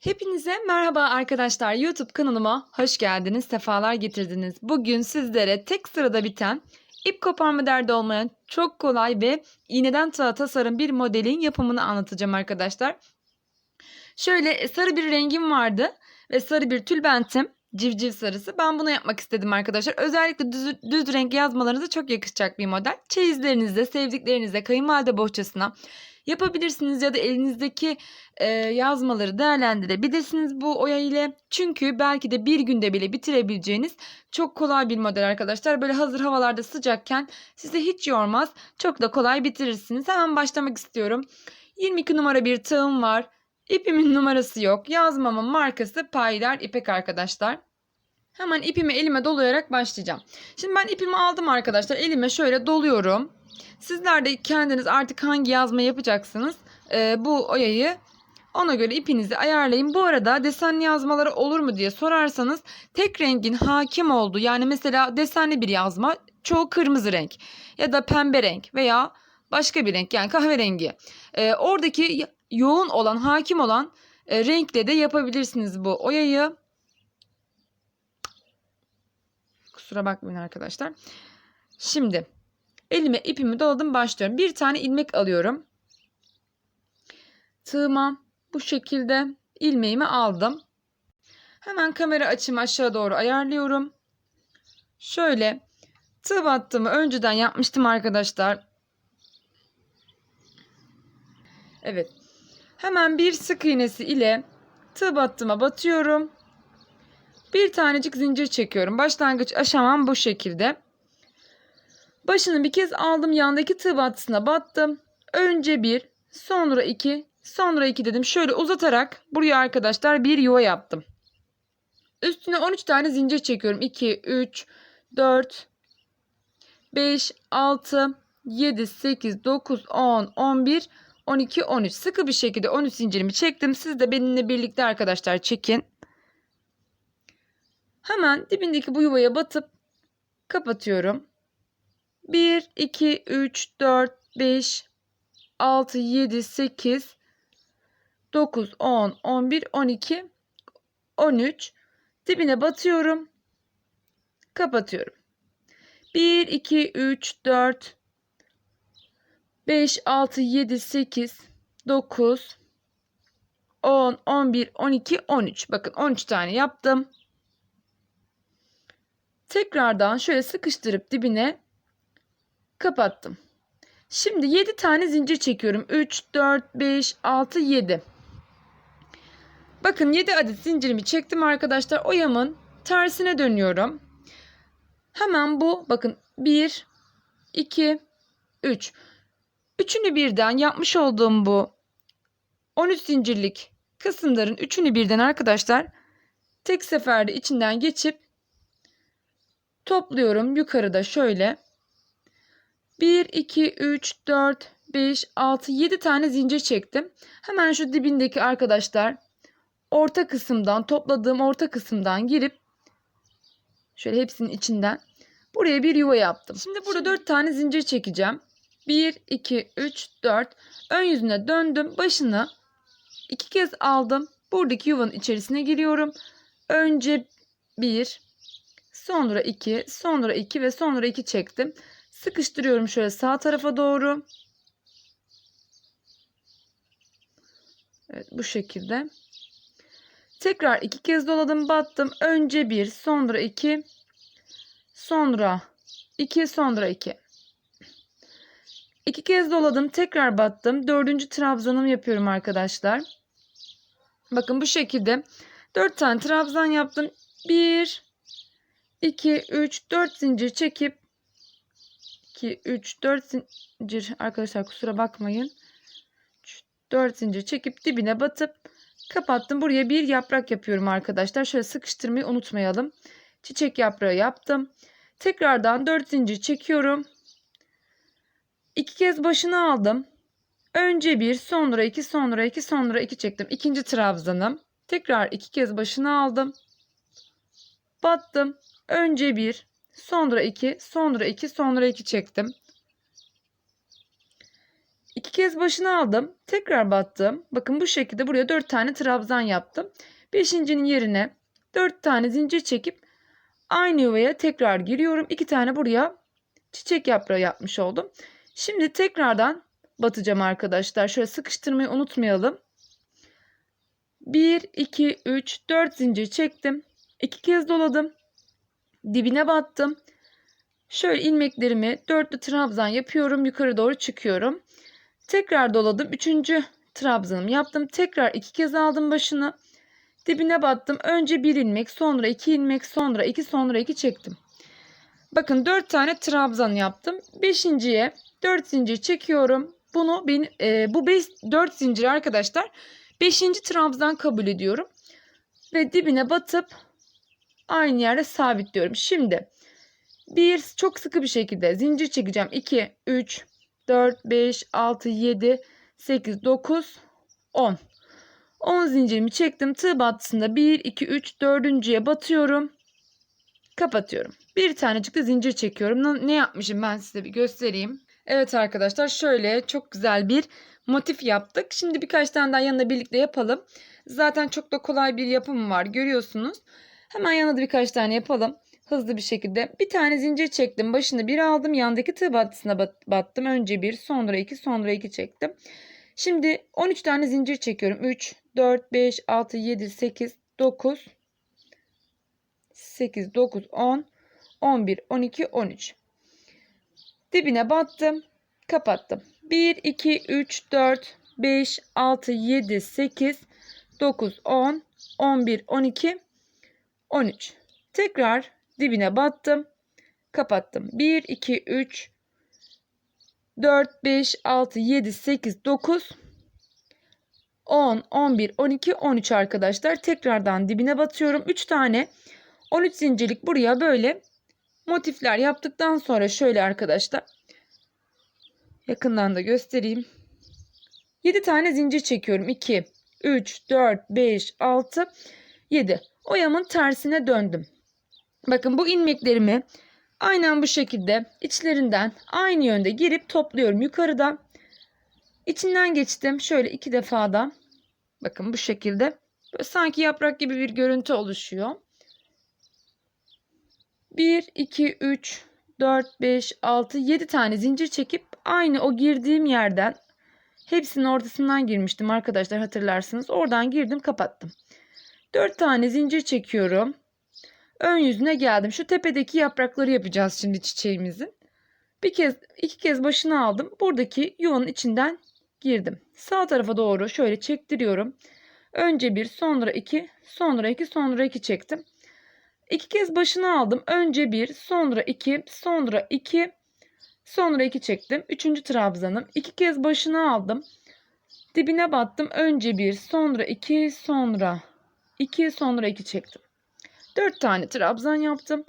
Hepinize merhaba arkadaşlar. YouTube kanalıma hoş geldiniz, sefalar getirdiniz. Bugün sizlere tek sırada biten, ip koparma derdi olmayan çok kolay ve iğneden tığa tasarım bir modelin yapımını anlatacağım arkadaşlar. Şöyle e, sarı bir rengim vardı ve sarı bir tülbentim, civciv sarısı. Ben bunu yapmak istedim arkadaşlar. Özellikle düz, düz renk yazmalarınıza çok yakışacak bir model. Çeyizlerinizde, sevdiklerinizde, kayınvalide bohçasına yapabilirsiniz ya da elinizdeki e, yazmaları değerlendirebilirsiniz bu oya ile. Çünkü belki de bir günde bile bitirebileceğiniz çok kolay bir model arkadaşlar. Böyle hazır havalarda sıcakken sizi hiç yormaz. Çok da kolay bitirirsiniz. Hemen başlamak istiyorum. 22 numara bir tığım var. İpimin numarası yok. Yazmamın markası Paylar İpek arkadaşlar. Hemen ipimi elime dolayarak başlayacağım. Şimdi ben ipimi aldım arkadaşlar. Elime şöyle doluyorum. Sizler de kendiniz artık hangi yazma yapacaksınız e, bu oyayı ona göre ipinizi ayarlayın. Bu arada desenli yazmaları olur mu diye sorarsanız tek rengin hakim olduğu yani mesela desenli bir yazma çoğu kırmızı renk ya da pembe renk veya başka bir renk yani kahverengi. E, oradaki yoğun olan hakim olan e, renkle de yapabilirsiniz bu oyayı. Kusura bakmayın arkadaşlar. Şimdi Elime ipimi doladım başlıyorum. Bir tane ilmek alıyorum. Tığıma bu şekilde ilmeğimi aldım. Hemen kamera açımı aşağı doğru ayarlıyorum. Şöyle tığ battığımı önceden yapmıştım arkadaşlar. Evet. Hemen bir sık iğnesi ile tığ battığıma batıyorum. Bir tanecik zincir çekiyorum. Başlangıç aşamam bu şekilde. Başını bir kez aldım yandaki tığ battısına battım. Önce bir sonra iki sonra iki dedim. Şöyle uzatarak buraya arkadaşlar bir yuva yaptım. Üstüne 13 tane zincir çekiyorum. 2, 3, 4, 5, 6, 7, 8, 9, 10, 11, 12, 13. Sıkı bir şekilde 13 zincirimi çektim. Siz de benimle birlikte arkadaşlar çekin. Hemen dibindeki bu yuvaya batıp kapatıyorum. 1, 2, 3, 4, 5, 6, 7, 8, 9, 10, 11, 12, 13. Dibine batıyorum. Kapatıyorum. 1, 2, 3, 4, 5, 6, 7, 8, 9, 10, 11, 12, 13. Bakın 13 tane yaptım. Tekrardan şöyle sıkıştırıp dibine kapattım. Şimdi 7 tane zincir çekiyorum. 3, 4, 5, 6, 7. Bakın 7 adet zincirimi çektim arkadaşlar. Oyamın tersine dönüyorum. Hemen bu bakın 1, 2, 3. Üçünü birden yapmış olduğum bu 13 zincirlik kısımların üçünü birden arkadaşlar tek seferde içinden geçip topluyorum yukarıda şöyle 1, 2, 3, 4, 5, 6, 7 tane zincir çektim. Hemen şu dibindeki arkadaşlar orta kısımdan topladığım orta kısımdan girip şöyle hepsinin içinden buraya bir yuva yaptım. Şimdi burada 4 tane zincir çekeceğim. 1, 2, 3, 4. Ön yüzüne döndüm. Başını iki kez aldım. Buradaki yuvanın içerisine giriyorum. Önce 1, sonra 2, sonra 2 ve sonra 2 çektim. Sıkıştırıyorum şöyle sağ tarafa doğru. Evet bu şekilde. Tekrar iki kez doladım battım. Önce bir sonra iki sonra iki sonra iki. İki kez doladım tekrar battım. Dördüncü trabzanımı yapıyorum arkadaşlar. Bakın bu şekilde dört tane trabzan yaptım. Bir, iki, üç, dört zincir çekip 2, 3, 4 zincir arkadaşlar kusura bakmayın. 3, 4 zincir çekip dibine batıp kapattım. Buraya bir yaprak yapıyorum arkadaşlar. Şöyle sıkıştırmayı unutmayalım. Çiçek yaprağı yaptım. Tekrardan 4 zincir çekiyorum. 2 kez başını aldım. Önce bir, sonra iki, sonra iki, sonra iki çektim. İkinci trabzanım. Tekrar iki kez başını aldım. Battım. Önce bir, Sonra 2, sonra 2, sonra 2 çektim. İki kez başına aldım. Tekrar battım. Bakın bu şekilde buraya 4 tane trabzan yaptım. Beşincinin yerine 4 tane zincir çekip aynı yuvaya tekrar giriyorum. 2 tane buraya çiçek yaprağı yapmış oldum. Şimdi tekrardan batacağım arkadaşlar. Şöyle sıkıştırmayı unutmayalım. 1, 2, 3, 4 zincir çektim. 2 kez doladım. Dibine battım. Şöyle ilmeklerimi dörtlü trabzan yapıyorum. Yukarı doğru çıkıyorum. Tekrar doladım. Üçüncü trabzanımı yaptım. Tekrar iki kez aldım başını. Dibine battım. Önce bir ilmek, sonra iki ilmek, sonra iki, sonra iki çektim. Bakın dört tane trabzan yaptım. Beşinciye dört zincir çekiyorum. Bunu ben, e, bu beş, dört zincir arkadaşlar beşinci trabzan kabul ediyorum. Ve dibine batıp aynı yerde sabitliyorum. Şimdi bir çok sıkı bir şekilde zincir çekeceğim. 2, 3, 4, 5, 6, 7, 8, 9, 10. 10 zincirimi çektim. Tığ battısında 1, 2, 3, 4.ye batıyorum. Kapatıyorum. Bir tanecik de zincir çekiyorum. Ne- yapmışım ben size bir göstereyim. Evet arkadaşlar şöyle çok güzel bir motif yaptık. Şimdi birkaç tane daha yanında birlikte yapalım. Zaten çok da kolay bir yapım var görüyorsunuz. Hemen yanında da birkaç tane yapalım. Hızlı bir şekilde. Bir tane zincir çektim. Başını bir aldım. Yandaki tığ battısına bat- battım. Önce bir sonra iki sonra iki çektim. Şimdi 13 tane zincir çekiyorum. 3, 4, 5, 6, 7, 8, 9, 8, 9, 10, 11, 12, 13. Dibine battım. Kapattım. 1, 2, 3, 4, 5, 6, 7, 8, 9, 10, 11, 12, 13. Tekrar dibine battım. Kapattım. 1, 2, 3, 4, 5, 6, 7, 8, 9, 10, 11, 12, 13 arkadaşlar. Tekrardan dibine batıyorum. 3 tane 13 zincirlik buraya böyle motifler yaptıktan sonra şöyle arkadaşlar. Yakından da göstereyim. 7 tane zincir çekiyorum. 2, 3, 4, 5, 6, 7. Oyamın tersine döndüm. Bakın bu ilmeklerimi aynen bu şekilde içlerinden aynı yönde girip topluyorum yukarıda. İçinden geçtim. Şöyle iki defa da bakın bu şekilde böyle sanki yaprak gibi bir görüntü oluşuyor. 1, 2, 3, 4, 5, 6, 7 tane zincir çekip aynı o girdiğim yerden hepsinin ortasından girmiştim arkadaşlar hatırlarsınız. Oradan girdim kapattım. 4 tane zincir çekiyorum. Ön yüzüne geldim. Şu tepedeki yaprakları yapacağız şimdi çiçeğimizin. Bir kez, iki kez başını aldım. Buradaki yuvanın içinden girdim. Sağ tarafa doğru şöyle çektiriyorum. Önce bir, sonra iki, sonra iki, sonra iki çektim. İki kez başını aldım. Önce bir, sonra iki, sonra iki, sonra iki çektim. Üçüncü trabzanım. İki kez başını aldım. Dibine battım. Önce bir, sonra iki, sonra iki, sonra iki çektim. 4 tane trabzan yaptım.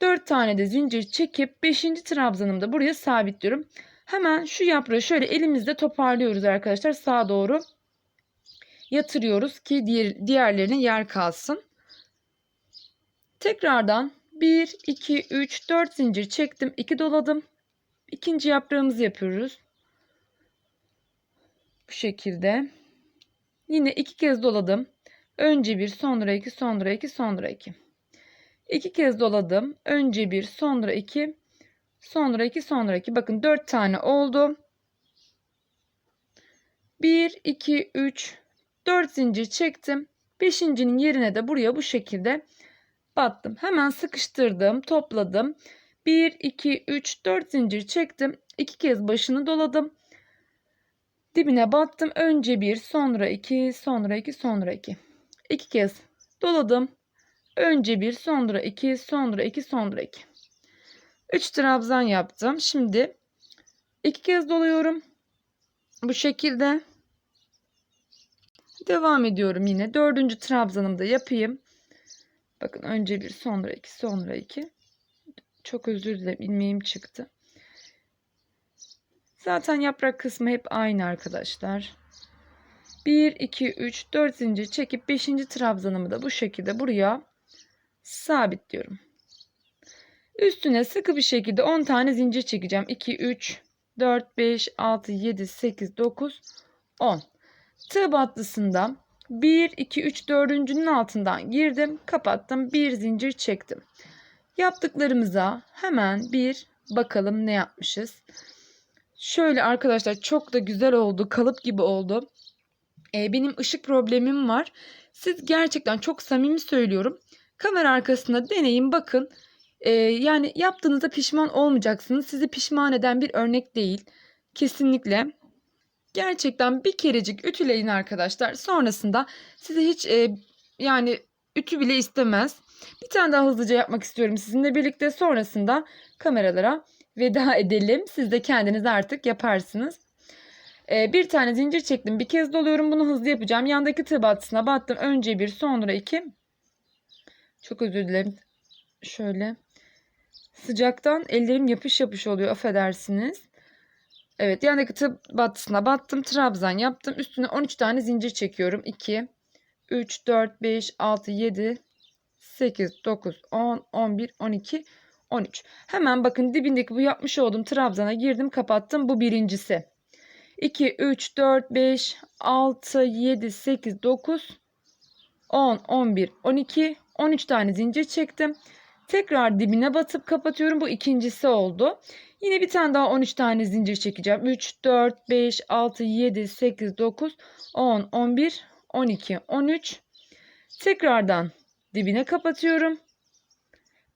4 tane de zincir çekip 5. trabzanımı da buraya sabitliyorum. Hemen şu yaprağı şöyle elimizde toparlıyoruz arkadaşlar. Sağa doğru yatırıyoruz ki diğer, diğerlerine yer kalsın. Tekrardan 1, 2, 3, 4 zincir çektim. 2 doladım. İkinci yaprağımızı yapıyoruz. Bu şekilde. Yine iki kez doladım. Önce bir, sonra iki, sonra iki, sonra iki. İki kez doladım. Önce bir, sonra iki, sonra iki, sonra iki. Bakın dört tane oldu. Bir, iki, üç, dört zincir çektim. Beşincinin yerine de buraya bu şekilde battım. Hemen sıkıştırdım, topladım. Bir, iki, üç, dört zincir çektim. İki kez başını doladım. Dibine battım. Önce bir, sonra iki, sonra iki, sonra iki. İki kez doladım. Önce bir, sonra iki, sonra iki, sonra iki. Üç trabzan yaptım. Şimdi iki kez doluyorum. Bu şekilde. Devam ediyorum yine. Dördüncü trabzanımı da yapayım. Bakın önce bir, sonra iki, sonra iki. Çok özür dilerim. ilmeğim çıktı. Zaten yaprak kısmı hep aynı arkadaşlar. 1, 2, 3, 4 zincir çekip 5. trabzanımı da bu şekilde buraya sabitliyorum. Üstüne sıkı bir şekilde 10 tane zincir çekeceğim. 2, 3, 4, 5, 6, 7, 8, 9, 10. Tığ battısında 1, 2, 3, 4.'ünün altından girdim, kapattım, bir zincir çektim. Yaptıklarımıza hemen bir bakalım ne yapmışız. Şöyle arkadaşlar çok da güzel oldu, kalıp gibi oldu. Ee, benim ışık problemim var. Siz gerçekten çok samimi söylüyorum. Kamera arkasında deneyin bakın. Ee, yani yaptığınızda pişman olmayacaksınız. Sizi pişman eden bir örnek değil. Kesinlikle. Gerçekten bir kerecik ütüleyin arkadaşlar. Sonrasında size hiç e, yani ütü bile istemez. Bir tane daha hızlıca yapmak istiyorum sizinle birlikte. Sonrasında kameralara veda edelim. Siz de kendiniz artık yaparsınız. Ee, bir tane zincir çektim. Bir kez doluyorum. Bunu hızlı yapacağım. Yandaki tığ battısına battım. Önce bir sonra iki. Çok özür dilerim. Şöyle. Sıcaktan ellerim yapış yapış oluyor. Affedersiniz. Evet yandaki tığ battısına battım. Trabzan yaptım. Üstüne 13 tane zincir çekiyorum. 2, 3, 4, 5, 6, 7, 8, 9, 10, 11, 12, 13. Hemen bakın dibindeki bu yapmış olduğum trabzana girdim kapattım. Bu birincisi. 2, 3, 4, 5, 6, 7, 8, 9, 10, 11, 12, 13 tane zincir çektim. Tekrar dibine batıp kapatıyorum. Bu ikincisi oldu. Yine bir tane daha 13 tane zincir çekeceğim. 3, 4, 5, 6, 7, 8, 9, 10, 11, 12, 13. Tekrardan dibine kapatıyorum.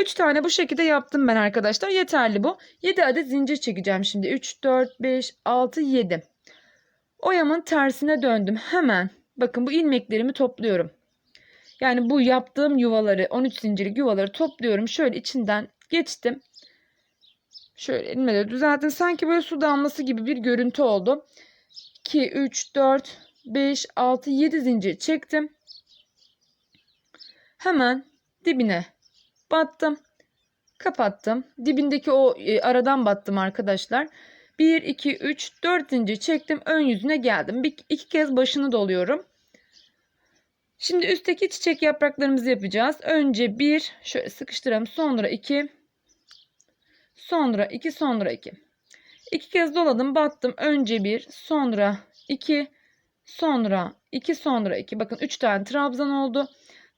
3 tane bu şekilde yaptım ben arkadaşlar. Yeterli bu. 7 adet zincir çekeceğim şimdi. 3, 4, 5, 6, 7. Oyamın tersine döndüm. Hemen bakın bu ilmeklerimi topluyorum. Yani bu yaptığım yuvaları 13 zincirlik yuvaları topluyorum. Şöyle içinden geçtim. Şöyle elime de düzelttim. Sanki böyle su damlası gibi bir görüntü oldu. 2, 3, 4, 5, 6, 7 zincir çektim. Hemen dibine battım. Kapattım. Dibindeki o e, aradan battım arkadaşlar. 1, 2, 3, 4 zincir çektim. Ön yüzüne geldim. Bir, iki kez başını doluyorum. Şimdi üstteki çiçek yapraklarımızı yapacağız. Önce 1 şöyle sıkıştıralım. Sonra 2 sonra 2 sonra 2. İki kez doladım battım. Önce 1 sonra 2 sonra 2 sonra 2. Bakın 3 tane trabzan oldu.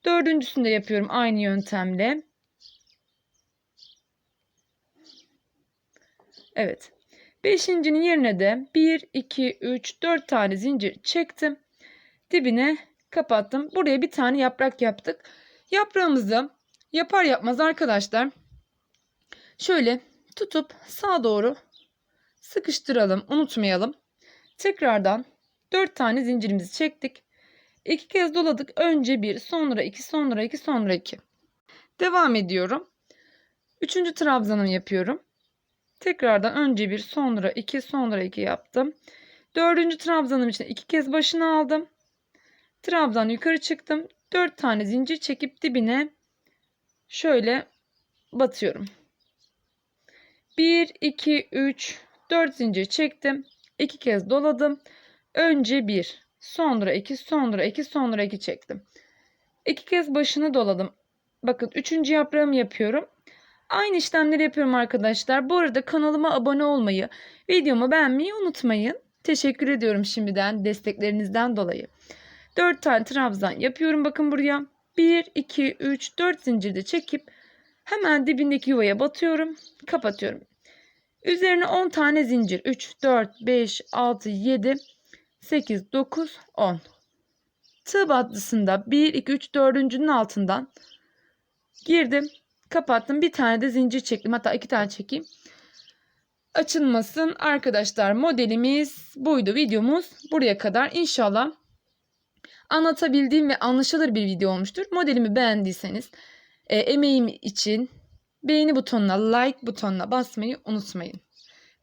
Dördüncüsünü de yapıyorum aynı yöntemle. Evet. Beşincinin yerine de 1, 2, 3, 4 tane zincir çektim. Dibine kapattım. Buraya bir tane yaprak yaptık. Yaprağımızı yapar yapmaz arkadaşlar şöyle tutup sağa doğru sıkıştıralım. Unutmayalım. Tekrardan 4 tane zincirimizi çektik. 2 kez doladık. Önce 1, sonra 2, sonra 2, sonra 2. Devam ediyorum. 3. trabzanımı yapıyorum. Tekrardan önce 1, sonra 2, sonra 2 yaptım. 4. trabzanım için 2 kez başını aldım. Trabzan yukarı çıktım. 4 tane zincir çekip dibine şöyle batıyorum. 1, 2, 3, 4 zincir çektim. 2 kez doladım. Önce 1, sonra 2, sonra 2, sonra 2 çektim. 2 kez başını doladım. Bakın 3. yaprağımı yapıyorum. Aynı işlemleri yapıyorum arkadaşlar. Bu arada kanalıma abone olmayı, videomu beğenmeyi unutmayın. Teşekkür ediyorum şimdiden desteklerinizden dolayı. 4 tane trabzan yapıyorum bakın buraya. 1, 2, 3, 4 zincirde çekip hemen dibindeki yuvaya batıyorum. Kapatıyorum. Üzerine 10 tane zincir. 3, 4, 5, 6, 7, 8, 9, 10. Tığ battısında 1, 2, 3, 4.'ünün altından girdim. Kapattım. Bir tane de zincir çektim. Hatta iki tane çekeyim. Açılmasın. Arkadaşlar modelimiz buydu. Videomuz buraya kadar. İnşallah anlatabildiğim ve anlaşılır bir video olmuştur. Modelimi beğendiyseniz e, emeğim için beğeni butonuna, like butonuna basmayı unutmayın.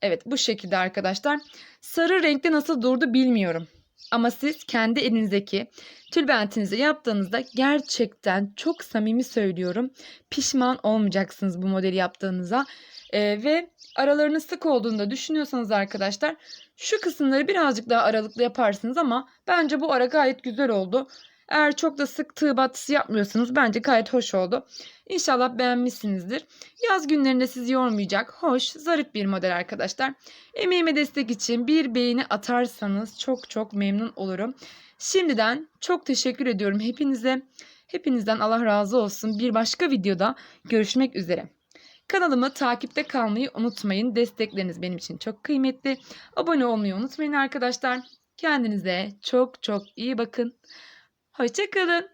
Evet bu şekilde arkadaşlar. Sarı renkte nasıl durdu bilmiyorum. Ama siz kendi elinizdeki tülbentinizi yaptığınızda gerçekten çok samimi söylüyorum. Pişman olmayacaksınız bu modeli yaptığınıza. Ee, ve aralarının sık olduğunu düşünüyorsanız arkadaşlar şu kısımları birazcık daha aralıklı yaparsınız ama bence bu ara gayet güzel oldu. Eğer çok da sık tığ battısı yapmıyorsanız bence gayet hoş oldu. İnşallah beğenmişsinizdir. Yaz günlerinde sizi yormayacak, hoş, zarif bir model arkadaşlar. Emeğime destek için bir beğeni atarsanız çok çok memnun olurum. Şimdiden çok teşekkür ediyorum hepinize. Hepinizden Allah razı olsun. Bir başka videoda görüşmek üzere. Kanalımı takipte kalmayı unutmayın. Destekleriniz benim için çok kıymetli. Abone olmayı unutmayın arkadaşlar. Kendinize çok çok iyi bakın. Hoşçakalın.